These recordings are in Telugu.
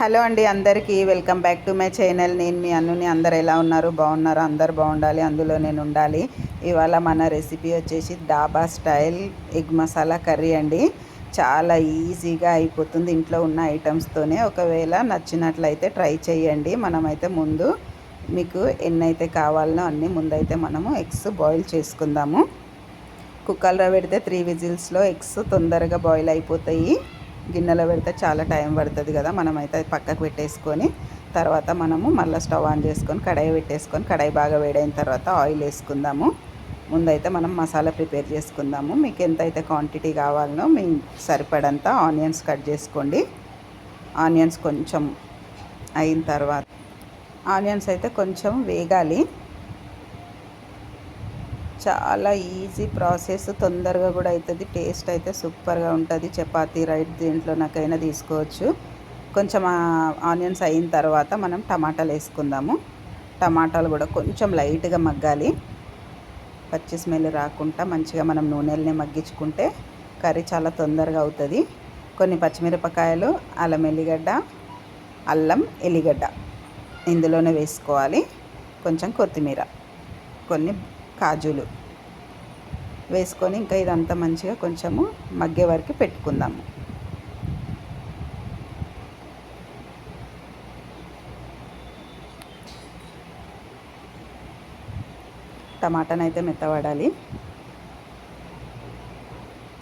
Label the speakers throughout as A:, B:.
A: హలో అండి అందరికీ. Welcome back to my channel. నేను మీ అన్నుని అందరు ఎలా ఉన్నారు? బాగున్నారు? అందరు బాగుండాలి. అందులో నేను ఉండాలి. ఇవాళ మన రెసిపీ వచ్చేసి డాబా స్టైల్ ఎగ్ మసాలా కర్రీ అండి. చాలా ఈజీగా అయిపోతుంది ఇంట్లో ఉన్న ఐటమ్స్తోనే ఒకవేళ నచ్చినట్లయితే ట్రై చేయండి. మనమైతే ముందు మీకు ఎన్నైతే కావాలనో అన్నీ ముందైతే మనము ఎగ్స్ బాయిల్ చేసుకుందాము. కుక్కర్లో పెడితే త్రీ విజిల్స్లో ఎగ్స్ తొందరగా బాయిల్ అయిపోతాయి. గిన్నెలో పెడితే చాలా టైం పడుతుంది కదా మనమైతే అది పక్కకు పెట్టేసుకొని తర్వాత మనము మళ్ళీ స్టవ్ ఆన్ చేసుకొని కడాయి పెట్టేసుకొని కడాయి బాగా వేడైన తర్వాత ఆయిల్ వేసుకుందాము. ముందైతే మనం మసాలా ప్రిపేర్ చేసుకుందాము. మీకు ఎంతైతే క్వాంటిటీ కావాలనో మీ సరిపడంత ఆనియన్స్ కట్ చేసుకోండి. ఆనియన్స్ కొంచెం అయిన తర్వాత ఆనియన్స్ అయితే కొంచెం వేగాలి. చాలా ఈజీ ప్రాసెస్ తొందరగా కూడా అవుతుంది టేస్ట్ అయితే సూపర్గా ఉంటుంది. చపాతీ రైట్ దీంట్లో నాకైనా తీసుకోవచ్చు. కొంచెం ఆనియన్స్ అయిన తర్వాత మనం టమాటాలు వేసుకుందాము. టమాటాలు కూడా కొంచెం లైట్గా మగ్గాలి. పచ్చి స్మెల్ రాకుండా మంచిగా మనం నూనెల్ని మగ్గించుకుంటే కర్రీ చాలా తొందరగా అవుతుంది. కొన్ని పచ్చిమిరపకాయలు అల్లం ఎల్లిగడ్డ అల్లం ఎల్లిగడ్డ ఇందులోనే వేసుకోవాలి. కొంచెం కొత్తిమీర. కొన్ని కాజులు. వేసుకొని ఇంకా ఇదంతా మంచిగా కొంచెము మగ్గే వరకు పెట్టుకుందాము. టమాటాని అయితే మెత్తబడాలి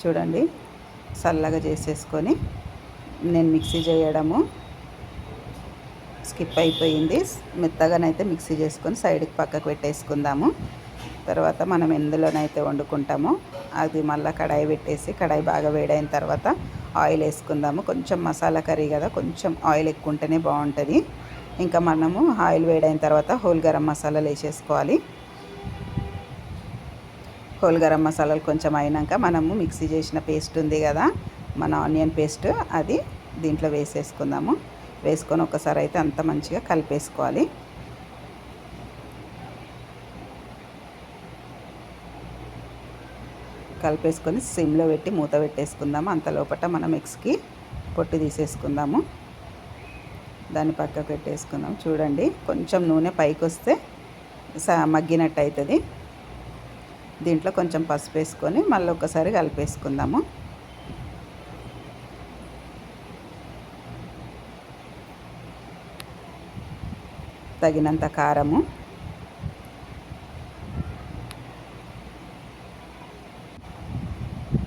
A: చూడండి చల్లగా చేసేసుకొని నేను మిక్సీ చేయడము స్కిప్ అయిపోయింది. మెత్తగానైతే మిక్సీ చేసుకొని సైడ్కి పక్కకు పెట్టేసుకుందాము. తర్వాత మనం ఎందులోనైతే వండుకుంటామో అది మళ్ళీ కడాయి పెట్టేసి కడాయి బాగా వేడైన తర్వాత ఆయిల్ వేసుకుందాము. కొంచెం మసాలా కర్రీ కదా కొంచెం ఆయిల్ ఎక్కువ ఉంటేనే బాగుంటుంది ఇంకా మనము ఆయిల్ వేడైన తర్వాత హోల్ గరం మసాలాలు వేసేసుకోవాలి. హోల్ గరం మసాలాలు కొంచెం అయినాక మనము మిక్సీ చేసిన పేస్ట్ ఉంది కదా మన ఆనియన్ పేస్ట్ అది దీంట్లో వేసేసుకుందాము. వేసుకొని ఒకసారి అయితే అంత మంచిగా కలిపేసుకోవాలి. కలిపేసుకొని సిమ్లో పెట్టి మూత పెట్టేసుకుందాము. అంత లోపల మనం ఎగ్స్కి పొట్టు తీసేసుకుందాము. దాన్ని పక్కకు పెట్టేసుకుందాం. చూడండి కొంచెం నూనె పైకి వస్తే మగ్గినట్టు అవుతుంది దీంట్లో కొంచెం పసుపు వేసుకొని మళ్ళీ ఒకసారి కలిపేసుకుందాము. తగినంత కారము.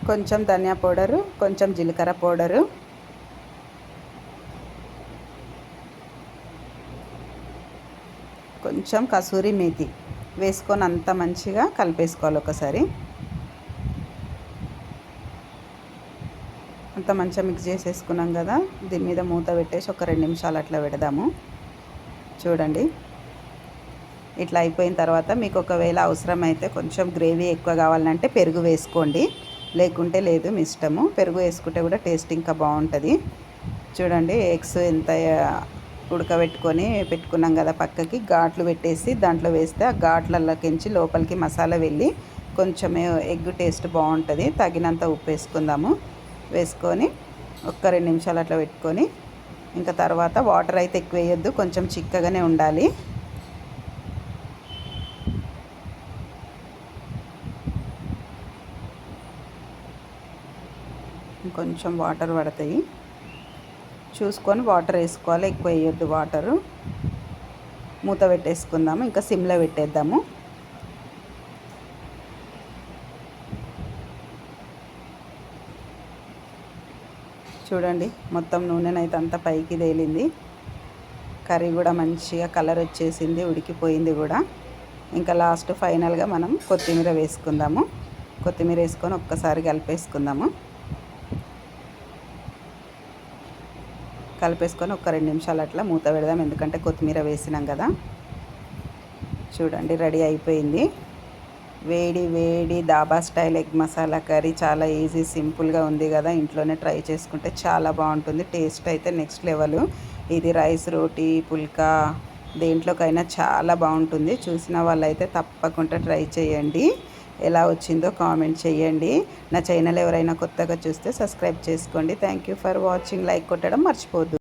A: కొంచెం ధనియా పౌడరు కొంచెం జీలకర్ర పౌడరు. కొంచెం కసూరి మేతి వేసుకొని అంత మంచిగా కలిపేసుకోవాలి ఒకసారి. అంత మంచిగా మిక్స్ చేసేసుకున్నాం కదా దీని మీద మూత పెట్టేసి ఒక రెండు నిమిషాలు అట్లా పెడదాము. చూడండి. ఇట్లా అయిపోయిన తర్వాత మీకు ఒకవేళ అవసరమైతే కొంచెం గ్రేవీ ఎక్కువ కావాలంటే పెరుగు వేసుకోండి. లేకుంటే లేదు మీ ఇష్టము. పెరుగు వేసుకుంటే కూడా టేస్ట్ ఇంకా బాగుంటుంది. చూడండి ఎగ్స్ ఎంత ఉడకబెట్టుకొని పెట్టుకున్నాం కదా పక్కకి ఘాట్లు పెట్టేసి దాంట్లో వేస్తే ఆ ఘాట్లలోకించి లోపలికి మసాలా వెళ్ళి కొంచెమే ఎగ్ టేస్ట్ బాగుంటుంది. తగినంత ఉప్పు వేసుకుందాము. వేసుకొని ఒక్క రెండు నిమిషాలు అట్లా పెట్టుకొని ఇంకా తర్వాత వాటర్ అయితే ఎక్కువ వేయొద్దు. కొంచెం చిక్కగానే ఉండాలి. కొంచెం వాటర్ పడతాయి. చూసుకొని వాటర్ వేసుకోవాలి. ఎక్కువ వేయొద్దు వాటరు. మూత పెట్టేసుకుందాము. ఇంకా సిమ్లో పెట్టేద్దాము. చూడండి మొత్తం నూనెనైతే అంతా పైకి తేలింది. కర్రీ కూడా మంచిగా కలర్ వచ్చేసింది ఉడికిపోయింది కూడా. ఇంకా లాస్ట్ ఫైనల్గా మనం కొత్తిమీర వేసుకుందాము. కొత్తిమీర వేసుకొని ఒక్కసారి కలిపేసుకుందాము. కలిపేసుకొని ఒక రెండు నిమిషాలు అట్లా మూత పెడదాం. ఎందుకంటే కొత్తిమీర వేసినాం కదా. చూడండి రెడీ అయిపోయింది. వేడి వేడి dhaba style egg masala curry చాలా ఈజీ సింపుల్గా ఉంది కదా. ఇంట్లోనే ట్రై చేసుకుంటే చాలా బాగుంటుంది. టేస్ట్ అయితే నెక్స్ట్ లెవెల్. ఇది రైస్ రోటీ పుల్కా దేంట్లోకైనా చాలా బాగుంటుంది. చూసిన వాళ్ళైతే తప్పకుండా ట్రై చేయండి. ఎలా వచ్చిందో కామెంట్ చేయండి. నా ఛానల్ ఎవరైనా కొత్తగా చూస్తే సబ్స్క్రైబ్ చేసుకోండి. Thank you for watching like కొట్టడం మర్చిపోద్దు